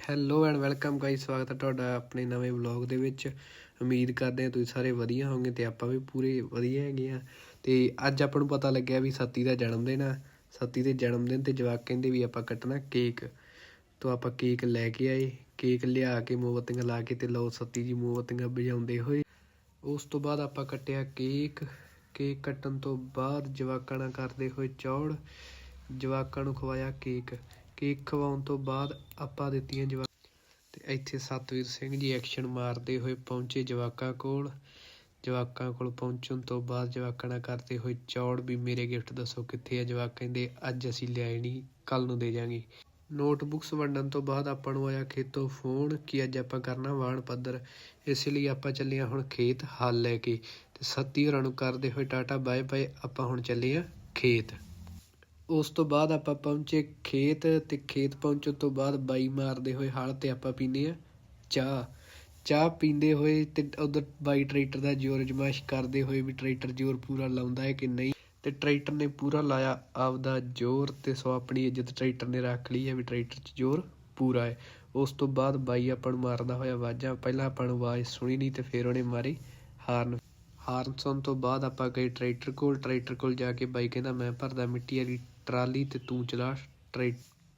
Hello and welcome guys ਸਵਾਗਤ ਹੈ ਤੁਹਾਡਾ ਆਪਣੇ ਨਵੇਂ ਵਲੌਗ ਦੇ ਵਿੱਚ। ਉਮੀਦ ਕਰਦੇ ਹਾਂ ਤੁਸੀਂ ਸਾਰੇ ਵਧੀਆ ਹੋਵੋਗੇ ਤੇ ਆਪਾਂ ਵੀ ਪੂਰੇ ਵਧੀਆ ਹੈਗੇ ਆ ਤੇ ਅੱਜ ਆਪਾਂ ਨੂੰ ਪਤਾ ਲੱਗਿਆ ਵੀ ਸੱਤੀ ਦਾ ਜਨਮ ਦਿਨ ਆ। ਸੱਤੀ ਦੇ ਜਨਮ ਦਿਨ ਤੇ ਜਵਾਕ ਕਹਿੰਦੇ ਵੀ ਆਪਾਂ ਕੱਟਣਾ ਕੇਕ ਤੋਂ ਆਪਾਂ ਕੇਕ ਲੈ ਕੇ ਆਏ। ਕੇਕ ਲਿਆ ਕੇ ਮੋਮਬੱਤੀਆਂ ਲਾ ਕੇ ਤੇ ਲਓ ਸੱਤੀ ਜੀ ਮੋਮਬੱਤੀਆਂ ਵਜਾਉਂਦੇ ਹੋਏ। ਉਸ ਤੋਂ ਬਾਅਦ ਆਪਾਂ ਕੱਟਿਆ ਕੇਕ ਕੇਕ ਕੱਟਣ ਤੋਂ ਬਾਅਦ ਜਵਾਕਾਂ ਨਾਲ ਕਰਦੇ ਹੋਏ ਚੌੜ ਜਵਾਕਾਂ ਨੂੰ ਖਵਾਇਆ ਕੇਕ ਕੇਕ ਖਵਾਉਣ ਤੋਂ ਬਾਅਦ ਆਪਾਂ ਦਿੱਤੀਆਂ ਜਵਾ ਤੇ ਇੱਥੇ ਸਤਵੀਰ ਸਿੰਘ ਜੀ ਐਕਸ਼ਨ ਮਾਰਦੇ ਹੋਏ ਪਹੁੰਚੇ ਜਵਾਕਾਂ ਕੋਲ। ਜਵਾਕਾਂ ਕੋਲ ਪਹੁੰਚਣ ਤੋਂ ਬਾਅਦ ਜਵਾਕਾਂ ਨਾਲ ਕਰਦੇ ਹੋਏ ਚੌੜ ਵੀ ਮੇਰੇ ਗਿਫਟ ਦੱਸੋ ਕਿੱਥੇ ਆ? ਜਵਾਕ ਕਹਿੰਦੇ, ਅੱਜ ਅਸੀਂ ਲਿਆਏ ਨਹੀਂ ਕੱਲ ਨੂੰ ਦੇ ਜਾਾਂਗੇ ਨੋਟਬੁੱਕਸ ਵੰਡਣ ਤੋਂ ਬਾਅਦ ਆਪਾਂ ਨੂੰ ਆਇਆ ਖੇਤੋਂ ਫੋਨ ਕਿ ਅੱਜ ਆਪਾਂ ਕਰਨਾ ਵਾਣ ਪੱਧਰ। ਇਸ ਲਈ ਆਪਾਂ ਚੱਲੇ ਹਾਂ ਹੁਣ ਖੇਤ ਹੱਲ ਲੈ ਕੇ ਤੇ ਸੱਤੀ ਹੋਰਾਂ ਨੂੰ ਕਰਦੇ ਹੋਏ ਟਾਟਾ ਬਾਏ ਬਾਏ, ਆਪਾਂ ਹੁਣ ਚੱਲੇ ਹਾਂ ਖੇਤ। ਉਸ ਤੋਂ ਬਾਅਦ ਆਪਾਂ ਪਹੁੰਚੇ ਖੇਤ ਅਤੇ ਖੇਤ ਪਹੁੰਚਣ ਤੋਂ ਬਾਅਦ ਬਾਈ ਮਾਰਦੇ ਹੋਏ ਹਲ ਤੇ ਆਪਾਂ ਪੀਂਦੇ ਆ ਚਾਹ। ਚਾਹ ਪੀਂਦੇ ਹੋਏ ਅਤੇ ਉਧਰ ਬਾਈ ਟਰੈਕਟਰ ਦਾ ਜ਼ੋਰ ਅਜਮਾਇਸ਼ ਕਰਦੇ ਹੋਏ ਵੀ ਟਰੈਕਟਰ ਜ਼ੋਰ ਪੂਰਾ ਲਾਉਂਦਾ ਹੈ ਕਿ ਨਹੀਂ ਤੇ ਟਰੈਕਟਰ ਨੇ ਪੂਰਾ ਲਾਇਆ ਆਪਦਾ ਜ਼ੋਰ ਤੇ ਸੋ ਆਪਣੀ ਇੱਜ਼ਤ ਟਰੈਕਟਰ ਨੇ ਰੱਖ ਲਈ ਹੈ ਵੀ ਟਰੈਕਟਰ 'ਚ ਜ਼ੋਰ ਪੂਰਾ ਹੈ। ਉਸ ਤੋਂ ਬਾਅਦ ਬਾਈ ਆਪਾਂ ਨੂੰ ਮਾਰਦਾ ਹੋਇਆ ਆਵਾਜ਼ਾਂ, ਪਹਿਲਾਂ ਆਪਾਂ ਨੂੰ ਆਵਾਜ਼ ਸੁਣੀ ਨਹੀਂ ਤੇ ਫਿਰ ਉਹਨੇ ਮਾਰੀ ਹਾਰਨ। ਹਾਰਨ ਸੁਣ ਤੋਂ ਬਾਅਦ ਆਪਾਂ ਗਏ ਟਰੈਕਟਰ ਕੋਲ ਟਰੈਕਟਰ ਕੋਲ ਜਾ ਕੇ ਬਾਈ ਕਹਿੰਦਾ, ਮੈਂ ਭਰਦਾ ਮਿੱਟੀ ਵਾਲੀ ਟਰਾਲੀ ਤੇ ਤੂੰ ਚਲਾ, ਟਰੈ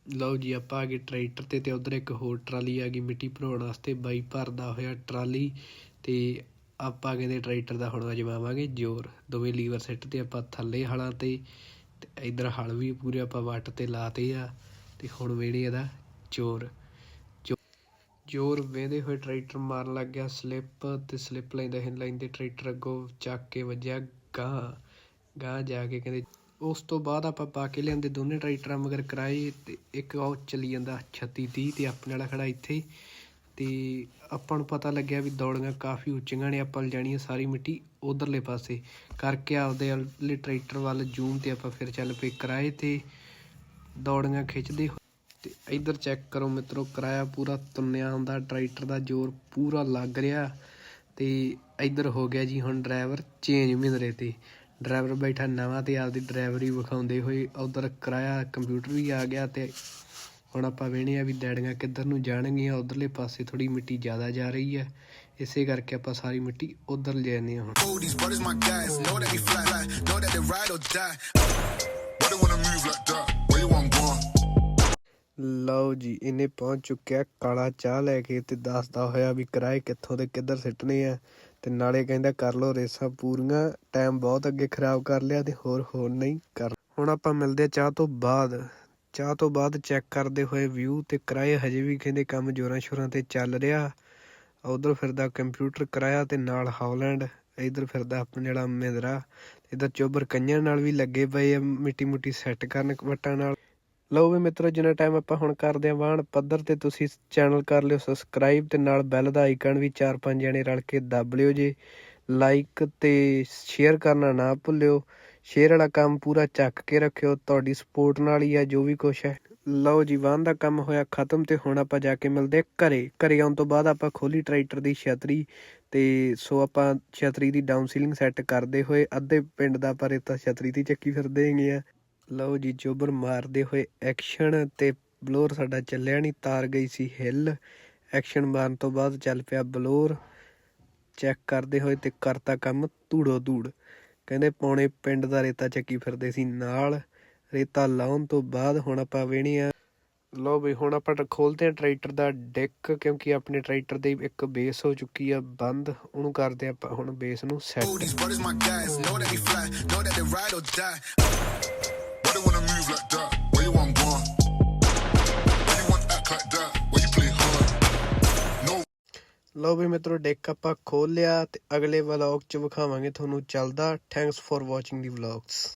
ਲਓ ਜੀ, ਆਪਾਂ ਆ ਗਏ ਟਰੈਕਟਰ ਤੇ ਤੇ ਉਧਰ ਇੱਕ ਹੋਰ ਟਰਾਲੀ ਆ ਗਈ ਮਿੱਟੀ ਭਰਾਉਣ ਵਾਸਤੇ, ਬਾਈ ਭਰਦਾ ਹੋਇਆ ਟਰਾਲੀ ਤੇ ਆਪਾਂ ਕਹਿੰਦੇ ਟਰੈਕਟਰ ਦਾ ਹੁਣ ਅਜਮਾਵਾਂਗੇ ਜ਼ੋਰ। ਦੋਵੇਂ ਲੀਵਰ ਸੈੱਟ ਤੇ ਆਪਾਂ ਥੱਲੇ ਹਲਾਂ ਤੇ ਤੇ ਇਧਰ ਹਲ ਵੀ ਪੂਰੇ ਆਪਾਂ ਵੱਟ ਤੇ ਲਾਤੇ ਆ, ਤੇ ਹੁਣ ਵੇੜੇ ਇਹਦਾ ਜ਼ੋਰ। ਜ਼ੋਰ ਵੇਂਦੇ ਹੋਏ ਟਰੈਕਟਰ ਮਾਰਨ ਲੱਗ ਗਿਆ, ਸਲਿੱਪ ਤੇ ਸਲਿੱਪ ਲੈਂਦਾ ਲਾਈਨ 'ਤੇ ਟਰੈਕਟਰ ਅੱਗੋਂ ਚੱਕ ਕੇ ਵੱਜਿਆ ਗਾਂ ਗਾਂ ਜਾ ਕੇ ਕਹਿੰਦੇ ਉਸ ਤੋਂ ਬਾਅਦ ਆਪਾਂ ਪਾ ਕੇ ਲਿਆਂਦੇ ਦੋਨੇ ਟਰੈਕਟਰਾਂ ਮਗਰ ਕਰਾਏ ਤੇ ਇੱਕ ਉਹ ਚੱਲੀ ਜਾਂਦਾ 36 30 ਤੇ ਆਪਣੇ ਵਾਲਾ ਖੜਾ ਇੱਥੇ ਤੇ ਆਪਾਂ ਨੂੰ ਪਤਾ ਲੱਗਿਆ ਵੀ ਦੌੜੀਆਂ ਕਾਫੀ ਉੱਚੀਆਂ ਨੇ, ਆਪਾਂ ਲਿਜਾਣੀ ਸਾਰੀ ਮਿੱਟੀ ਉਧਰਲੇ ਪਾਸੇ ਕਰਕੇ ਆਪਦੇ ਵਾਲੇ ਟਰੈਕਟਰ ਵੱਲ ਜੂਮ ਤੇ ਆਪਾਂ ਫਿਰ ਚੱਲ ਪਏ ਕਿਰਾਏ ਤੇ ਦੌੜੀਆਂ ਖਿੱਚਦੇ ਹੋਏ। ਤੇ ਇੱਧਰ ਚੈੱਕ ਕਰੋ ਮਿੱਤਰੋ, ਕਿਰਾਇਆ ਪੂਰਾ ਤੁੰਨਿਆ ਹੁੰਦਾ, ਟਰੈਕਟਰ ਦਾ ਜ਼ੋਰ ਪੂਰਾ ਲੱਗ ਰਿਹਾ। ਤੇ ਇੱਧਰ ਹੋ ਗਿਆ ਜੀ ਹੁਣ ਡਰਾਈਵਰ ਚੇਂਜ ਮਹਿੰਦਰੇ ਤੇ। ਡਰਾਈਵਰ ਬੈਠਾ ਨਵਾਂ ਤੇ ਆਪਦੀ ਡਰਾਈਵਰੀ ਵਿਖਾਉਂਦੇ ਹੋਏ ਉਧਰ ਕਿਰਾਇਆ ਕੰਪਿਊਟਰ ਵੀ ਆ ਗਿਆ ਤੇ ਹੁਣ ਆਪਾਂ ਵੇਣੇ ਆ ਵੀ ਡੈਡੀਆਂ ਕਿੱਧਰ ਨੂੰ ਜਾਣਗੀਆਂ ਉਧਰਲੇ ਪਾਸੇ ਥੋੜੀ ਮਿੱਟੀ ਜ਼ਿਆਦਾ ਜਾ ਰਹੀ ਹੈ। ਇਸੇ ਕਰਕੇ ਆਪਾਂ ਸਾਰੀ ਮਿੱਟੀ ਉਧਰ ਲੈ ਜਾਂਦੇ ਹਾਂ? ਲਓ ਜੀ ਇਹਨੇ ਪਹੁੰਚ ਚੁੱਕਿਆ ਕਾਲਾ ਚਾਹ ਲੈ ਕੇ ਤੇ ਦੱਸਦਾ ਹੋਇਆ ਵੀ ਕਿਰਾਏ ਕਿੱਥੋਂ ਤੇ ਕਿੱਧਰ ਸਿੱਟਣੇ ਆ। ਤੇ ਨਾਲੇ ਕਹਿੰਦਾ ਕਰ ਲੋ ਰੇਸਾਂ ਪੂਰੀਆਂ ਟਾਈਮ ਬਹੁਤ ਅੱਗੇ ਖਰਾਬ ਕਰ ਲਿਆ ਤੇ ਹੋਰ ਹੋਰ ਨਹੀਂ ਕਰ ਹੁਣ ਆਪਾਂ ਮਿਲਦੇ ਚਾਹ ਤੋਂ ਬਾਅਦ। ਚਾਹ ਤੋਂ ਬਾਅਦ ਚੈੱਕ ਕਰਦੇ ਹੋਏ ਵਿਊ ਤੇ ਕਿਰਾਏ ਹਜੇ ਵੀ ਕਹਿੰਦੇ ਕੰਮ ਜੋਰਾਂ ਸ਼ੋਰਾਂ ਤੇ ਚੱਲ ਰਿਹਾ। ਉਧਰ ਫਿਰਦਾ ਕੰਪਿਊਟਰ ਕਿਰਾਇਆ ਤੇ ਨਾਲ ਹੌਲੈਂਡ ਇਧਰ ਫਿਰਦਾ ਆਪਣੇ ਜਿਹੜਾ ਮਹਿੰਦਰਾ। ਇਧਰ ਚੋਬਰ ਕੰਨਿਆਂ ਨਾਲ ਵੀ ਲੱਗੇ ਪਏ ਆ ਮਿੱਟੀ ਮੁੱਟੀ ਸੈੱਟ ਕਰਨ ਵਟਾਂ ਨਾਲ। ਲਓ ਵੀ ਮਿੱਤਰੋ, ਜਿੰਨਾ ਟਾਈਮ ਆਪਾਂ ਹੁਣ ਕਰਦੇ ਆਂ ਵਾਹਣ, ਪੱਧਰ ਤੇ ਤੁਸੀਂ ਚੈਨਲ ਕਰ ਲਿਓ ਸਬਸਕ੍ਰਾਈਬ ਤੇ ਨਾਲ ਬੈਲ ਦਾ ਆਈਕਨ ਵੀ ਚਾਰ ਪੰਜ ਜਣੇ ਰਲ ਕੇ ਦੱਬ ਲਿਓ ਜੇ। ਲਾਈਕ ਤੇ ਸ਼ੇਅਰ ਕਰਨਾ ਨਾ ਭੁੱਲਿਓ। ਸ਼ੇਅਰ ਵਾਲਾ ਕੰਮ ਪੂਰਾ ਚੱਕ ਕੇ ਰੱਖਿਓ, ਤੁਹਾਡੀ ਸਪੋਰਟ ਨਾਲ ਹੀ ਆ, ਜੋ ਵੀ ਕੁਛ ਹੈ। ਲਓ ਜੀ ਵਾਹਨ ਦਾ ਕੰਮ ਹੋਇਆ ਖਤਮ ਤੇ ਹੁਣ ਆਪਾਂ ਜਾ ਕੇ ਮਿਲਦੇ ਆ ਘਰੇ। ਘਰੇ ਆਉਣ ਤੋਂ ਬਾਅਦ ਆਪਾਂ ਖੋਲੀ ਟਰੈਕਟਰ ਦੀ ਛਤਰੀ ਤੇ ਸੋ ਆਪਾਂ ਛਤਰੀ ਦੀ ਡਾਊਨ ਸੀਲਿੰਗ ਸੈੱਟ ਕਰਦੇ ਹੋਏ, ਅੱਧੇ ਪਿੰਡ ਦਾ ਪਰ ਤਾਂ ਛਤਰੀ ਦੀ ਚੱਕੀ ਫਿਰਦੇ ਹੈਗੇ ਆ। ਲਓ ਜੀ, ਜੋਬਰ ਮਾਰਦੇ ਹੋਏ ਐਕਸ਼ਨ ਤੇ ਬਲੋਰ ਸਾਡਾ ਚੱਲਿਆ ਨਹੀਂ ਤਾਰ ਗਈ ਸੀ ਹਿੱਲ। ਐਕਸ਼ਨ ਮਾਰਨ ਤੋਂ ਬਾਅਦ ਚੱਲ ਪਿਆ ਬਲੋਰ। ਚੈੱਕ ਕਰਦੇ ਹੋਏ ਤੇ ਕਰਤਾ ਕੰਮ ਧੂੜੋ ਧੂੜ। ਕਹਿੰਦੇ ਪੌਣੇ ਪਿੰਡ ਦਾ ਰੇਤਾ ਚੱਕੀ ਫਿਰਦੇ ਸੀ ਨਾਲ। ਰੇਤਾ ਲਾਉਣ ਤੋਂ ਬਾਅਦ ਹੁਣ ਆਪਾਂ ਵੇਣੀ ਆ। ਲਓ ਵੀ ਹੁਣ ਆਪਾਂ ਖੋਲਦੇ ਆ ਟਰੈਕਟਰ ਦਾ ਡੈਕ, ਕਿਉਂਕਿ ਆਪਣੇ ਟਰੈਕਟਰ ਦੀ ਇੱਕ ਬੇਸ ਹੋ ਚੁੱਕੀ ਆ ਬੰਦ। ਉਹਨੂੰ ਕਰਦੇ ਆਪਾਂ ਹੁਣ ਬੇਸ ਨੂੰ ਸੈੱਟ ਲਓ ਵੀ ਮਿੱਤਰੋ, ਡੈਕ ਆਪਾਂ ਖੋਲ ਲਿਆ ਤੇ ਅਗਲੇ ਵਲੌਗ ਚ ਵਿਖਾਵਾਂਗੇ ਤੁਹਾਨੂੰ ਚੱਲਦਾ। Thanks for watching the vlogs